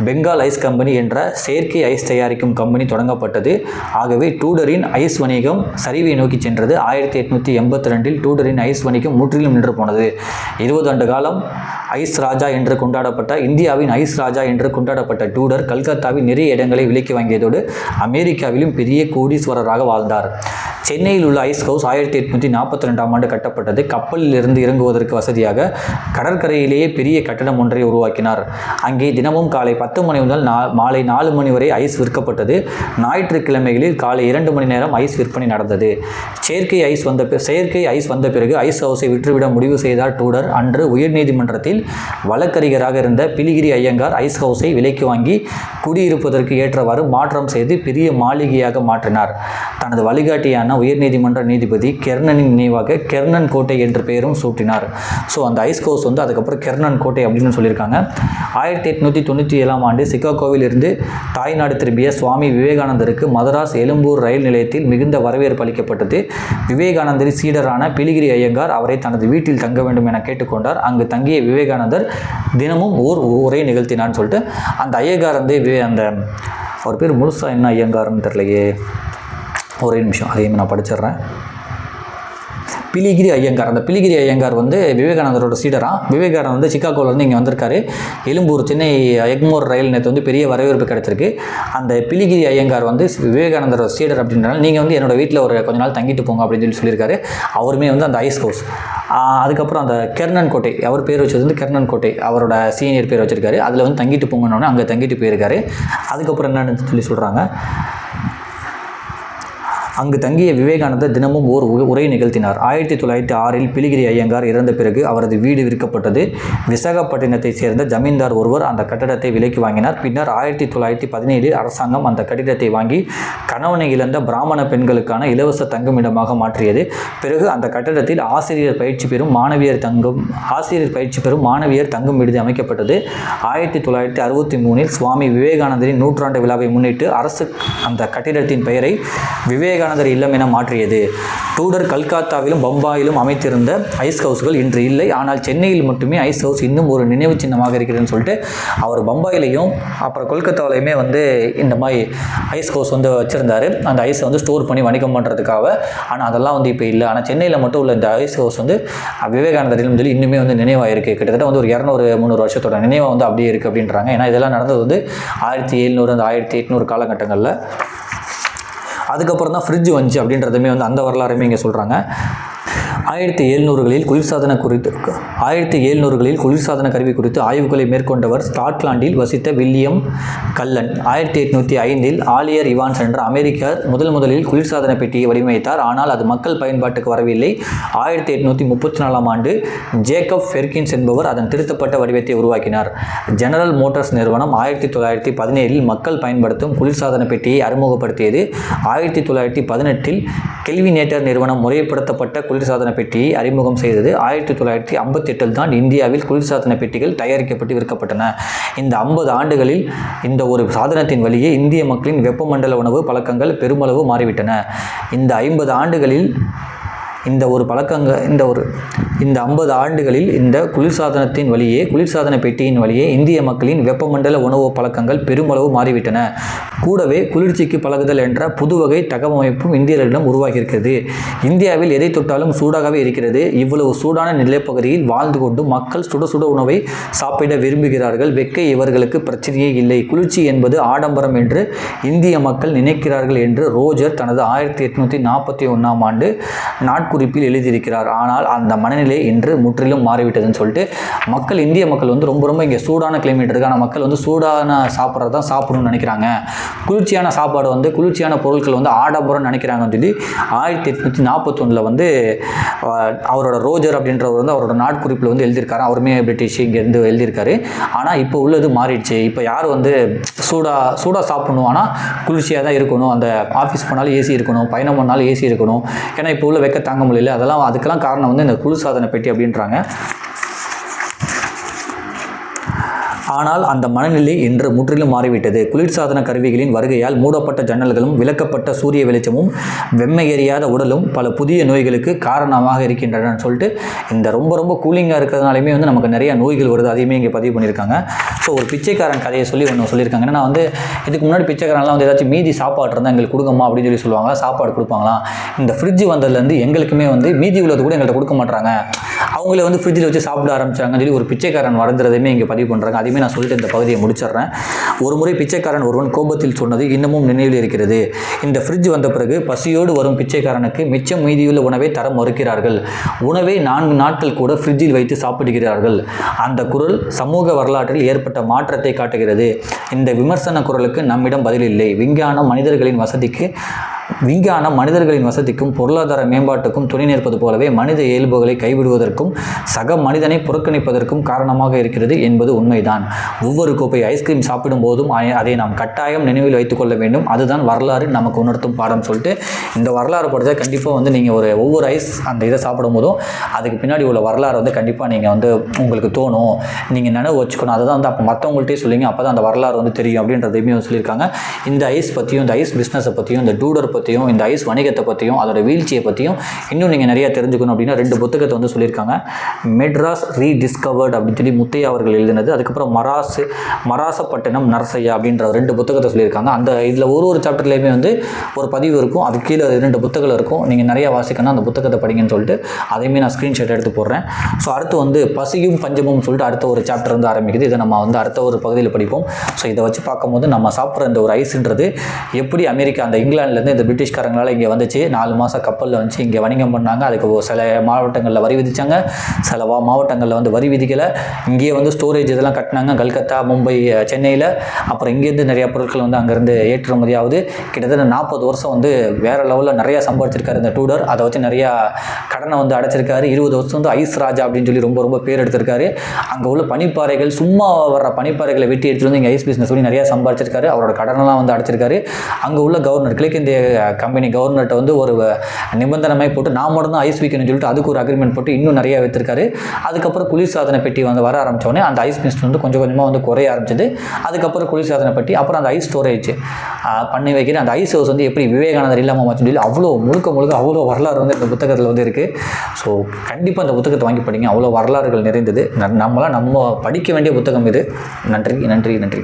பெங்கால் ஐஸ் கம்பெனி என்ற செயற்கை ஐஸ் தயாரிக்கும் கம்பெனி தொடங்கப்பட்டது. ஆகவே டூடரின் ஐஸ் வணிகம் சரிவை நோக்கி சென்றது. ஆயிரத்தி எட்நூற்றி எண்பத்தி ரெண்டில் டூடரின் ஐஸ் வணிகம் முற்றிலும் நின்று போனது. இருபது ஆண்டு காலம் ஐஸ் ராஜா என்று கொண்டாடப்பட்ட இந்தியாவின் ஐஸ் ராஜா என்று கொண்டாடப்பட்ட டூடர் கல்கத்தாவில் நிறைய இடங்களை விலைக்கு வாங்கியதோடு அமெரிக்காவிலும் பெரிய கோடீஸ்வரராக வாழ்ந்தார். சென்னையில் உள்ள ஐஸ் ஹவுஸ் ஆயிரத்தி எட்நூற்றி நாற்பத்தி ரெண்டாம் ஆண்டு கட்டப்பட்டது. கப்பலில் இருந்து இறங்குவதற்கு வசதியாக கடற்கரையிலேயே பெரிய கட்டடம் ஒன்றை உருவாக்கினார். அங்கே தினமும் காலை பத்து மணி முதல் நா மாலை நாலு மணி வரை ஐஸ் விற்கப்பட்டது. ஞாயிற்றுக்கிழமைகளில் காலை இரண்டு மணி நேரம் ஐஸ் விற்பனை நடந்தது. செயற்கை ஐஸ் வந்த செயற்கை ஐஸ் வந்த பிறகு ஐஸ் ஹவுஸை விற்றுவிட முடிவு செய்தார் டூடர். அன்று உயர்நீதிமன்றத்தில் வழக்கறிஞராக இருந்த பிலிகிரி ஐயங்கார் ஐஸ் ஹவுஸை விலைக்கு வாங்கி குடியிருப்பதற்கு ஏற்றவாறு மாற்றம் செய்து பெரிய மாளிகையாக மாற்றினார். தனது வழிகாட்டியான உயர்நீதிமன்ற நீதிபதி கெர்னனின் நினைவாக கெர்னன் கோட்டை என்ற பெயரும் சூட்டினார். ஸோ அந்த ஐஸ் கோஸ் வந்து அதுக்கப்புறம் கெர்னன் கோட்டை அப்படின்னு சொல்லியிருக்காங்க. ஆயிரத்தி எட்நூற்றி தொண்ணூற்றி ஏழாம் ஆண்டு சிகாகோவில் இருந்து தாய்நாடு திரும்பிய சுவாமி விவேகானந்தருக்கு மதராஸ் எழும்பூர் ரயில் நிலையத்தில் மிகுந்த வரவேற்பு அளிக்கப்பட்டது. விவேகானந்தரின் சீடரான பிலிகிரி ஐயங்கார் அவரை தனது வீட்டில் தங்க வேண்டும் என கேட்டுக்கொண்டார். அங்கு தங்கிய விவேகானந்தர் தினமும் ஓர் உரை நிகழ்த்தினான்னு சொல்லிட்டு அந்த ஐயங்கார் வந்து விவே அந்த அவர் பேர் முழுசா என்ன ஐயங்கார்னு தெரியலையே. ஒரே நிமிஷம் அதையும் நான் படிச்சிடுறேன். பிலிகிரி ஐயங்கார் அந்த பிலிகிரி ஐயங்கார் வந்து விவேகானந்தரோட சீடரா? விவேகானந்தர் வந்து சிக்காகோவில் வந்து இங்கே வந்திருக்காரு. எழும்பூர் சென்னை எக்மோர் ரயில் நேற்று வந்து பெரிய வரவேற்பு கிடைச்சிருக்கு. அந்த பிலிகிரி ஐயங்கார் வந்து விவேகானந்தரோட சீடர் அப்படின்றனால நீங்கள் வந்து என்னோடய வீட்டில் ஒரு கொஞ்ச நாள் தங்கிட்டு போங்க அப்படின்னு சொல்லி சொல்லியிருக்காரு. அவருமே வந்து அந்த ஐஸ் ஹவுஸ். அதுக்கப்புறம் அந்த கெர்னன் கோட்டை அவர் பேர் வச்சது வந்து கெர்னன் கோட்டை அவரோட சீனியர் பேர் வச்சிருக்காரு. அதில் வந்து தங்கிட்டு போங்கன்னு அங்கே தங்கிட்டு போயிருக்காரு. அதுக்கப்புறம் என்னன்னு சொல்லி சொல்கிறாங்க அங்கு தங்கிய விவேகானந்தர் தினமும் ஓர் உ- உரை நிகழ்த்தினார். ஆயிரத்தி தொள்ளாயிரத்தி ஆறில் பிலிகிரி ஐயங்கார் இறந்த பிறகு அவரது வீடு விற்கப்பட்டது. விசாகப்பட்டினத்தைச் சேர்ந்த ஜமீன்தார் ஒருவர் அந்த கட்டடத்தை விலைக்கு வாங்கினார். பின்னர் ஆயிரத்தி தொள்ளாயிரத்தி பதினேழில் அரசாங்கம் அந்த கட்டிடத்தை வாங்கி கணவனை இழந்த பிராமண பெண்களுக்கான இலவச தங்குமிடமாக மாற்றியது. பிறகு அந்த கட்டடத்தில் ஆசிரியர் பயிற்சி பெறும் மாணவியர் தங்கும் ஆசிரியர் பயிற்சி பெறும் மாணவியர் தங்கும் விடுதி அமைக்கப்பட்டது. ஆயிரத்தி தொள்ளாயிரத்தி அறுபத்தி மூணில் சுவாமி விவேகானந்தரின் நூற்றாண்டு விழாவை முன்னிட்டு அரசு அந்த கட்டிடத்தின் பெயரை விவேகானந்தர் இல்லம் என மாற்றியது. டூடர் கல்கத்தாவிலும் பம்பாயிலும் அமைத்திருந்த ஐஸ் ஹவுஸ்கள் இன்று இல்லை. ஆனால் சென்னையில் மட்டுமே ஐஸ் ஹவுஸ் இன்னும் ஒரு நினைவு சின்னமாக இருக்கிறதுன்னு சொல்லிட்டு அவர் பம்பாயிலையும் அப்புறம் கொல்கத்தாவிலையுமே வந்து இந்த மாதிரி ஐஸ் ஹவுஸ் வந்து வச்சுருந்தாரு. அந்த ஐஸை வந்து ஸ்டோர் பண்ணி வணிகம் பண்ணுறதுக்காக ஆனால் அதெல்லாம் வந்து இப்போ இல்லை. ஆனால் சென்னையில் மட்டும் உள்ள இந்த ஐஸ் ஹவுஸ் வந்து விவேகானந்தர் இல்லம் சொல்லி இன்னுமே வந்து நினைவாக இருக்குது கிட்டத்தட்ட வந்து ஒரு இரநூறு முந்நூறு வருஷத்தோட நினைவாக வந்து அப்படியே இருக்குது அப்படின்றாங்க. ஏன்னா இதெல்லாம் நடந்தது வந்து ஆயிரத்தி எழுநூறு அந்த ஆயிரத்தி எட்நூறு காலகட்டங்களில். அதுக்கப்புறம் தான் ஃப்ரிட்ஜ் வந்துச்சு அப்படின்றதுமே வந்து அந்த வரலாறுமே இங்கே சொல்கிறாங்க ஆயிரத்தி எழுநூறுகளில் குளிர்சாதன குறித்து ஆயிரத்தி எழுநூறுகளில் குளிர்சாதன கருவி குறித்து ஆய்வுகளை மேற்கொண்டவர் ஸ்காட்லாண்டில் வசித்த வில்லியம் கல்லன். ஆயிரத்தி எட்நூற்றி ஐந்தில் ஆலியர் இவான்ஸ் என்ற அமெரிக்கர் முதல் முதலில் குளிர்சாதன பெட்டியை வடிவமைத்தார். ஆனால் அது மக்கள் பயன்பாட்டுக்கு வரவில்லை. ஆயிரத்தி எட்நூற்றி முப்பத்தி நாலாம் ஆண்டு ஜேக்கப் ஃபெர்கின்ஸ் என்பவர் அதன் திருத்தப்பட்ட வடிவத்தை உருவாக்கினார். ஜெனரல் மோட்டார்ஸ் நிறுவனம் ஆயிரத்தி தொள்ளாயிரத்தி பதினேழில் மக்கள் பயன்படுத்தும் குளிர்சாதன பெட்டியை அறிமுகப்படுத்தியது. ஆயிரத்தி தொள்ளாயிரத்தி பதினெட்டில் கெல்வினேட்டர் நிறுவனம் முறைப்படுத்தப்பட்ட குளிர்சாதன பெட்டியை அறிமுகம் செய்தது ஆயிரத்தி தொள்ளாயிரத்தி ஐம்பத்தி எட்டில் தான் இந்தியாவில் குளிர்சாதன பெட்டிகள் தயாரிக்கப்பட்டு விற்கப்பட்டன. இந்த ஐம்பது ஆண்டுகளில் இந்த ஒரு சாதனத்தின் வழியே இந்திய மக்களின் வெப்பமண்டல உணவு பழக்கங்கள் பெருமளவு மாறிவிட்டன. இந்த ஐம்பது ஆண்டுகளில் இந்த ஒரு பழக்கங்க இந்த ஒரு இந்த ஐம்பது ஆண்டுகளில் இந்த குளிர்சாதனத்தின் வழியே குளிர்சாதன பெட்டியின் வழியே இந்திய மக்களின் வெப்பமண்டல உணவு பழக்கங்கள் பெருமளவு மாறிவிட்டன. கூடவே குளிர்ச்சிக்கு பழகுதல் என்ற புது வகை தகவமைப்பும் இந்தியர்களிடம் உருவாகியிருக்கிறது. இந்தியாவில் எதை தொட்டாலும் சூடாகவே இருக்கிறது. இவ்வளவு சூடான நிலப்பகுதியில் வாழ்ந்து கொண்டு மக்கள் சுட சுட உணவை சாப்பிட விரும்புகிறார்கள். வெக்கை இவர்களுக்கு பிரச்சனையே இல்லை. குளிர்ச்சி என்பது ஆடம்பரம் என்று இந்திய மக்கள் நினைக்கிறார்கள் என்று ரோஜர் தனது ஆயிரத்தி எட்நூற்றி நாற்பத்தி ஒன்றாம் ஆண்டு நாட்குறிப்பில் எழுதியிருக்கிறார். ஆனால் அந்த மனநிலை இன்று முற்றிலும் மாறிவிட்டதுன்னு சொல்லிட்டு மக்கள் இந்திய மக்கள் வந்து ரொம்ப ரொம்ப இங்கே சூடான கிளைமேட் இருக்கு. ஆனால் மக்கள் வந்து சூடான சாப்பிட்றது தான் சாப்பிடணும்னு நினைக்கிறாங்க. குளிர்ச்சியான சாப்பாடு வந்து குளிர்ச்சியான பொருட்கள் வந்து ஆடம்பரம் நினைக்கிறாங்கன்னு சொல்லி ஆயிரத்தி எட்நூற்றி நாற்பத்தொன்னில் வந்து அவரோட ரோஜர் அப்படின்றவர் வந்து அவரோட நாட்குறிப்பில் வந்து எழுதியிருக்காரு. அவருமே பிரிட்டிஷ் இங்கேருந்து எழுதியிருக்காரு. ஆனால் இப்போ உள்ளது மாறிடுச்சு. இப்போ யார் வந்து சூடாக சூடாக சாப்பிடணும்? ஆனால் குளிர்ச்சியாக தான் இருக்கணும். அந்த ஆஃபீஸ் போனாலும் ஏசி இருக்கணும். பயணம் பண்ணாலும் ஏசி இருக்கணும். ஏன்னா இப்போ உள்ள வெக்க தாங்க முடியல அதெல்லாம் அதுக்கெல்லாம் காரணம் வந்து இந்த குளிர்சாதன பெட்டி அப்படின்றாங்க. ஆனால் அந்த மனநிலை இன்று முற்றிலும் மாறிவிட்டது. குளிர்சாதன கருவிகளின் வருகையால் மூடப்பட்ட ஜன்னல்களும் விளக்கப்பட்ட சூரிய வெளிச்சமும் வெம்மை எறியாத உடலும் பல புதிய நோய்களுக்கு காரணமாக இருக்கின்றன சொல்லிட்டு இந்த ரொம்ப ரொம்ப கூலிங்காக இருக்கிறதுனாலுமே வந்து நமக்கு நிறைய நோய்கள் வருது. அதையுமே இங்கே பதிவு பண்ணியிருக்காங்க. ஸோ ஒரு பிச்சைக்காரன் கதையை சொல்லி ஒன்று சொல்லியிருக்காங்க. ஏன்னா வந்து இதுக்கு முன்னாடி பிச்சைக்காரன்லாம் வந்து ஏதாச்சும் மீதி சாப்பாடு இருந்தால் எங்களுக்கு கொடுங்கம்மா அப்படின்னு சொல்லி சொல்லுவாங்களா? சாப்பாடு கொடுப்பாங்களா இந்த ஃப்ரிட்ஜ் வந்ததுலேருந்து எங்களுக்குமே வந்து மீதி உள்ளது கூட எங்கள்கிட்ட கொடுக்க மாட்டாங்க அவங்களே வந்து ஃப்ரிட்ஜில் வச்சு சாப்பிட ஆரம்பிச்சாங்கன்னு சொல்லி ஒரு பிச்சைக்காரன் வளர்ந்துறதையுமே இங்கே பதிவு பண்ணுறாங்க அதையுமே நான் சொல்லிட்டு இந்த பகுதியை முடிச்சிடுறேன். ஒரு முறை பிச்சைக்காரன் ஒருவன் கோபத்தில் சொன்னது இன்னமும் நினைவில் இருக்கிறது. இந்த ஃப்ரிட்ஜ் வந்த பிறகு பசியோடு வரும் பிச்சைக்காரனுக்கு மிச்சம் மீதியுள்ள உணவை தர மறுக்கிறார்கள். உணவை நான்கு நாட்கள் கூட ஃப்ரிட்ஜில் வைத்து சாப்பிடுகிறார்கள். அந்த குரல் சமூக வரலாற்றில் ஏற்பட்ட மாற்றத்தை காட்டுகிறது. இந்த விமர்சன குரலுக்கு நம்மிடம் பதில் இல்லை. விஞ்ஞானம் மனிதர்களின் வசதிக்கு விஞ்ஞானம் மனிதர்களின் வசதிக்கும் பொருளாதார மேம்பாட்டுக்கும் துணை நிற்பது போலவே மனித இயல்புகளை கைவிடுவதற்கும் சக மனிதனை புறக்கணிப்பதற்கும் காரணமாக இருக்கிறது என்பது உண்மைதான். ஒவ்வொரு கோப்பை ஐஸ்கிரீம் சாப்பிடும் போதும் அதை நாம் கட்டாயம் நினைவில் வைத்துக் கொள்ள வேண்டும். அதுதான் வரலாறு. நமக்கு உணர்த்தும் பாடம் சொல்லிட்டு இந்த வரலாறு படித்தா கண்டிப்பாக வந்து நீங்கள் ஒரு ஒவ்வொரு ஐஸ் அந்த இதை சாப்பிடும் போதும் அதுக்கு பின்னாடி உள்ள வரலாறு வந்து கண்டிப்பாக நீங்கள் வந்து உங்களுக்கு தோணும். நீங்கள் நினைவு வச்சுக்கணும். அதை தான் வந்து அப்போ மற்றவங்கள்ட்டே சொல்லிங்க அப்போ தான் அந்த வரலாறு வந்து தெரியும் அப்படின்றதையுமே சொல்லியிருக்காங்க. இந்த ஐஸ் பற்றியும் இந்த ஐஸ் பிஸ்னஸை பற்றியும் இந்த டூடர் பற்றியும் இந்த ஐஸ் வணிகத்தை பற்றியும் அதோட வீழ்ச்சியை பற்றியும் இன்னும் நீங்கள் நிறையா தெரிஞ்சுக்கணும் அப்படின்னா ரெண்டு புத்தகத்தை வந்து சொல்லியிருக்காங்க. மெட்ராஸ் ரீடிஸ்கவர்ட் அப்படின்னு சொல்லி முத்தையா அவர்கள் எழுதினது. அதுக்கப்புறம் மராசு மராசப்பட்டினம் நரசையா அப்படின்ற ரெண்டு புத்தகத்தை சொல்லியிருக்காங்க. அந்த இதில் ஒரு ஒரு சாப்டர்லேயுமே வந்து ஒரு பதிவு இருக்கும். அது கீழே ரெண்டு புத்தகங்கள் இருக்கும். நீங்கள் நிறையா வாசிக்கணும் அந்த புத்தகத்தை படிங்கன்னு சொல்லிட்டு அதையுமே நான் ஸ்க்ரீன்ஷாட் எடுத்து போடுறேன். ஸோ அடுத்து வந்து பசியும் பஞ்சமும் சொல்லிட்டு அடுத்த ஒரு சாப்டர் வந்து ஆரம்பிக்குது. இதை நம்ம வந்து அடுத்த ஒரு பகுதியில் படிப்போம். ஸோ இதை வச்சு பார்க்கும்போது நம்ம சாப்பிட்ற இந்த ஒரு ஐஸ்ன்றது எப்படி அமெரிக்கா அந்த இங்கிலாந்துலேருந்து இந்த பிரிட்டிஷ்காரங்களால் இங்கே வந்துச்சு. நாலு மாதம் கப்பலில் வந்துச்சு. இங்கே வணிகம் பண்ணாங்க. அதுக்கு ஒரு சில மாவட்டங்களில் வரி விதித்தாங்க சில வா மாவட்டங்களில் வந்து வரி விதிக்கலை. இங்கேயே வந்து ஸ்டோரேஜ் இதெல்லாம் கட்டினாங்க. கல்கத்தா மும்பை சென்னையில். அப்புறம் இங்கேருந்து நிறைய பொருட்கள் வந்து அங்கேருந்து ஏற்றுமதி ஆகுது கிட்டத்தட்ட நாற்பது வருஷம் வந்து வேறு லெவலில் நிறைய சம்பாதிச்சிருக்காரு இந்த டூடர் அதை வச்சு நிறையா கடனை வந்து அடைச்சிருக்காரு. இருபது வருஷம் வந்து ஐஸ் ராஜா அப்படின்னு சொல்லி ரொம்ப ரொம்ப பேர் எடுத்திருக்காரு. அங்கே உள்ள பனிப்பாறைகள் சும்மா வர்ற பனிப்பாறைகளை வெட்டி எடுத்துகிட்டு வந்து இங்கே ஐஸ் பிஸ்னஸ் சொல்லி நிறையா சம்பாதிச்சிருக்காரு. அவரோட கடனெல்லாம் வந்து அடைச்சிருக்காரு. அங்கே உள்ள கவர்னர் கிழக்கிந்திய கம்பெனி கவர்னர்கிட்ட வந்து ஒரு நிபந்தனை போட்டு நான் மட்டும் தான் ஐஸ் விற்கணும்னு சொல்லிட்டு அதுக்கு ஒரு அக்ரிமெண்ட் போட்டு இன்னும் நிறைய வைத்திருக்காரு. அதுக்கப்புறம் குளிர்சாதன பெட்டி வந்து வர ஆரம்பித்தோடனே அந்த ஐஸ் மிஸ்ட் வந்து கொஞ்சம் கொஞ்சமாக வந்து குறைய ஆரம்பிச்சது. அதுக்கப்புறம் குளிர்சாதன பெட்டி அப்புறம் அந்த ஐஸ் ஸ்டோரேஜ் பண்ணி வைக்கிற அந்த ஐஸ் ஹவுஸ் வந்து எப்படி விவேகானந்தர் இல்லாமல் சொல்லி அவ்வளோ முழுக்க முழுக்க அவ்வளோ வரலாறு வந்து இந்த புத்தகத்தில் வந்து இருக்குது ஸோ கண்டிப்பாக இந்த புத்தகத்தை வாங்கி படிங்க. அவ்வளோ வரலாறுகள் நிறைந்தது. ந- நம்மளாம் நம்ம படிக்க வேண்டிய புத்தகம் இது. நன்றி நன்றி நன்றி.